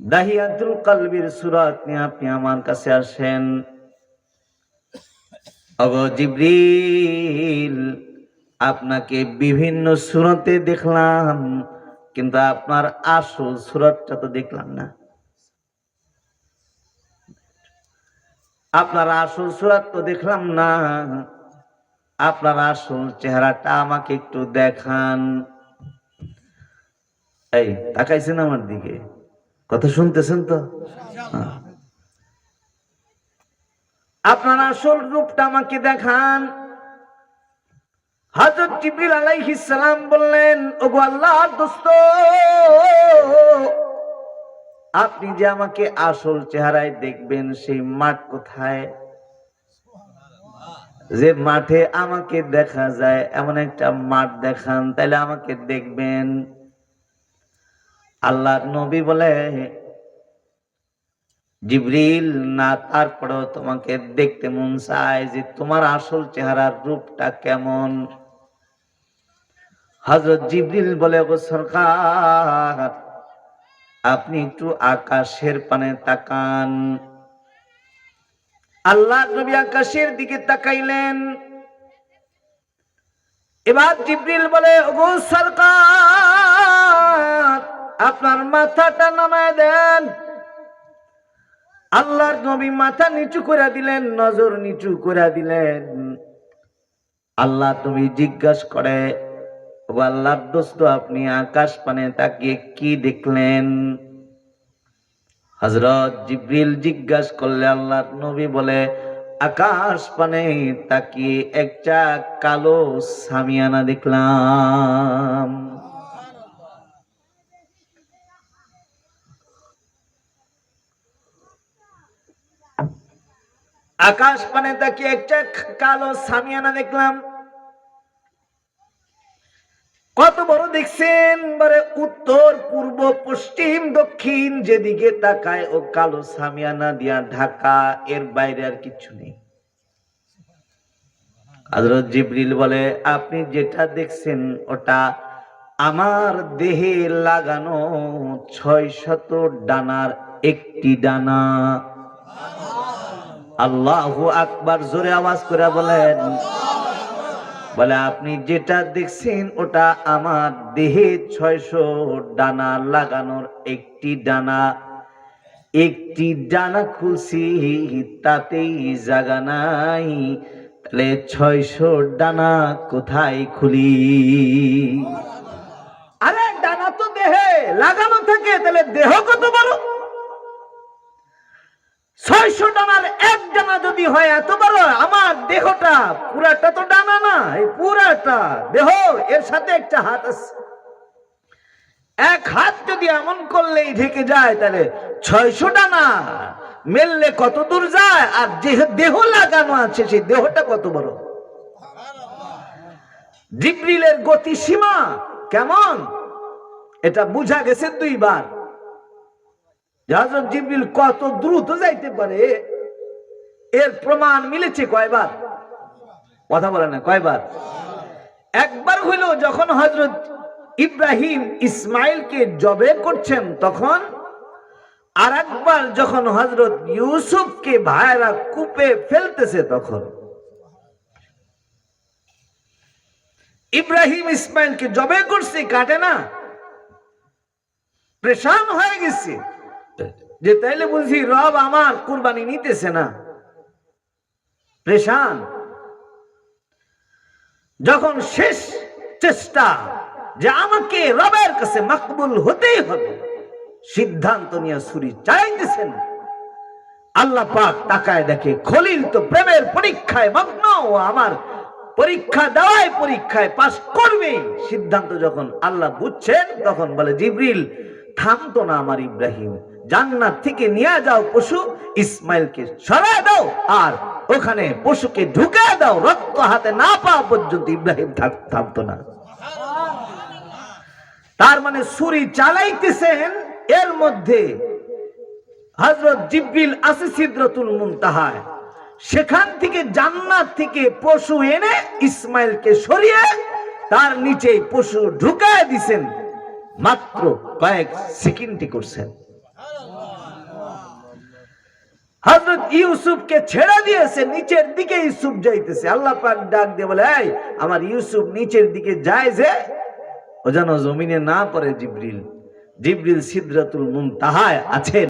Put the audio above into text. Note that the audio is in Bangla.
দাহিয়াতুল কালবির সুরাত নিয়ে আপনি আমার কাছে আসেন। অগো আপনাকে বিভিন্ন সুরতে দেখলাম, কিন্তু আপনার আসল সুরতটা তো দেখলাম না। আপনার আসল সুরাত তো দেখলাম না। আপনার আসল চেহারাটা আমাকে একটু দেখান। এই, তাকাইছেন আমার দিকে? কথা শুনতেছেন তো? হ্যাঁ। আপনার আসল রূপটা আমাকে দেখান। হাজর জিবরিল আলাইহিস সালাম বললেন, ওগো আল্লাহর দোস্ত, আপনি যে আমাকে আসল চেহারায় দেখবেন, সেই মাঠ কোথায়? যে মাঠে আমাকে দেখা যায়, এমন একটা মাঠ দেখান তাহলে আমাকে দেখবেন। আল্লাহ নবী বলে, জিবরিল, না, তারপরেও তোমাকে দেখতে মন চায় যে তোমার আসল চেহারার রূপটা কেমন? হজরত জিবরিল বলে গো সরকার, আপনি একটু আকাশের পানে তাকান। আল্লাহ নবী আকাশের দিকে তাকাইলেন। এবার জিবরিল বলে, ওগো সরকার আপনার মাথাটা নামায় দেন। আল্লাহর নবী মাথা নিচু করে দিলেন, নজর নিচু করে দিলেন। আল্লাহ তুমি জিজ্ঞাসা করে, ও আল্লাহর দোস্ত, আপনি আকাশ পানে তাকিয়ে কি দেখলেন? হজরত জিব্রিল জিজ্ঞাসা করলে, আল্লাহর নবী বলে, আকাশ পানে তাকিয়ে একটা কালো সামিয়ানা দেখলাম। আকাশ পানে তাকিয়ে একটা কালো সামিয়ানা দেখলাম। কত বড় দেখছেন? বলে উত্তর, পূর্ব, পশ্চিম, দক্ষিণ, যেদিকে তাকায় ও কালো সামিয়ানা দিয়া ঢাকা, এর বাইরে আর কিছু নেই। হযরত জিবরিল বলে, আপনি যেটা দেখছেন, ওটা আমার দেহে লাগানো ছয় শত ডানার একটি ডানা। আল্লাহু আকবার জোরে আওয়াজ করে বলেন। বলে, আপনি যেটা দেখছেন, ওটা আমার দেহে ছয়শো ডানা লাগানোর একটি ডানা। একটি ডানা খুলছি, তাতেই জাগা নাই। তাহলে ছয়শো ডানা কোথায় খুলি? আরে, ডানা তো দেহে লাগানো থাকে, তাহলে দেহ কত বড় ছয়শো ডানার এক ডানা যদি হয় এত বড় আমার দেহটা পুরাটা তো ডানা না, এই পুরাটা দেহ, এর সাথে একটা হাত আছে। এক হাত যদি এমন করলেই ঢেকে যায়, তাহলে ছয়শো ডানা মেললে কত দূর যায়, আর যে দেহ লাগানো আছে, সেই দেহটা কত বড়? জিব্রিলের গতি সীমা কেমন? এটা বুঝা গেছে দুইবার। হজরত কত দ্রুত যাইতে পারে এর প্রমাণ মিলেছে কয়বার? কথা বলে না, কয়বার? একবার হইল যখন হজরত ইব্রাহিম ইসমাইলকে জবে করছেন তখন, আর একবার যখন হজরত ইউসুফকে ভাইরা কূপে ফেলতেছে তখন। ইব্রাহিম ইসমাইলকে জবে করছে, কাটে না? প্রেশান হয়ে গেছে। যে তাইলে বলছি, রব আমার কুরবানি নিতেছে না। প্রেশান যখন শেষ চেষ্টা যে আমাকে রবের কাছে মকবুল হতেই হবে, সিদ্ধান্ত নিয়ে ছুরি চাইতেছেন আল্লাহ পাক তাকায় দেখে খলিল তো প্রেমের পরীক্ষায় মগ্ন আমার পরীক্ষা দেওয়ায় পরীক্ষায় পাস করবে। সিদ্ধান্ত যখন আল্লাহ বুঝছেন, তখন বলে, জিবরিল, থামতো না আমার ইব্রাহিম। জান্নাত থেকে নিয়ে যাও পশু, ইসমাইলকে সরায় দাও, আর ওখানে পশুকে ঢুকে দাও, রক্ত হাতে না পাওয়া পর্যন্ত ইব্রাহিম থাক- থামতো না। তার মানে ছুরি চালাইতেছেন, এর মধ্যে হজরত জিব্রিল আছে সিদ্রতুল মুনতাহায় সেখান থেকে জান্নাত থেকে পশু এনে ইসমাইলকে সরিয়ে তার নিচে পশু ঢুকায় দিছেন। মাত্র কয়েক সেকেন্ডই করছেন। হজরত ইউসুফকে ছেড়ে দিয়েছে, নিচের দিকে ইউসুফ যাইতেছে। আল্লাহ পাক ডাক দিয়ে বলে, এই, আমার ইউসুফ নিচের দিকে যায় যে, ও যেন জমিনে না পড়ে জিব্রিল। জিব্রিল সিদরাতুল মুনতাহায় আছেন